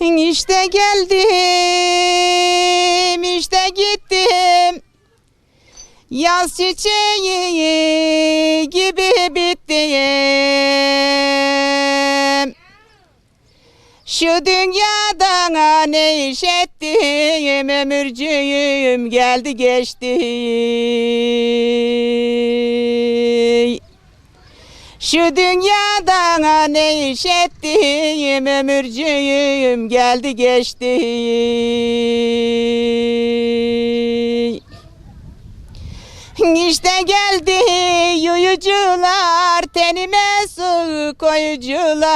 İşte geldim, işte gittim. Yaz çiçeği gibi bittim. Şu dünyadan ne iş ettim, ömürcüğüm geldi geçti. Şu dünyadan ne iş ettim, ömürcüğüm geldi geçti. İşte geldi yuyucular, tenime su koyucular.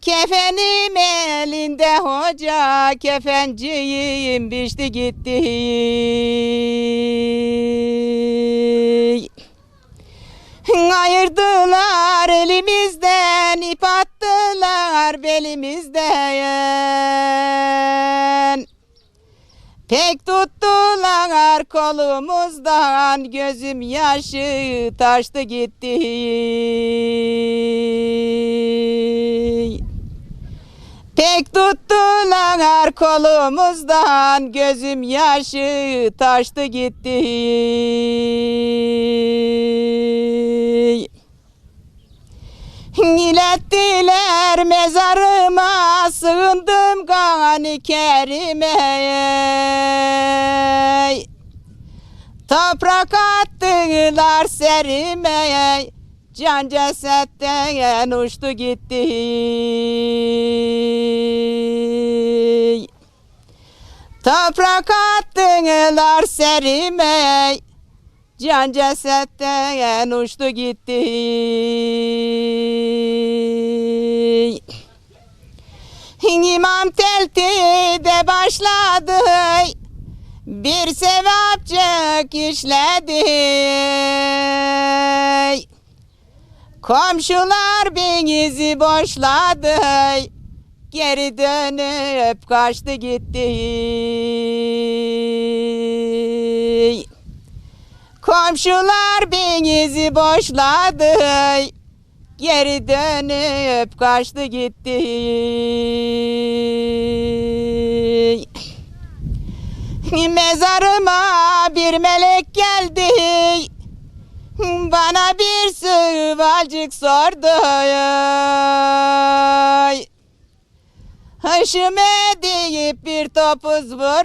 Kefenim elinde hoca, kefenciyim biçti gitti. Elimizden, ip attılar belimizden. Pek tuttular kolumuzdan gözüm yaşı taştı gitti. Pek tuttular kolumuzdan gözüm yaşı taştı gitti. İlettiler mezarıma sığındım gani kerime Toprak attılar serime Can cesetten uçtu gitti. Toprak attılar serime Can cesetten uçtu gitti. İmam teltide başladı. Bir sevapçık işledi. Komşular benizi boşladı. Geri dönüp kaçtı gitti. Komşular benizi boşladı. Geri dönüp kaçtı gitti. Mezarıma bir melek geldi. Bana bir sıvalcık sordu. Hışım deyip bir topuz vur.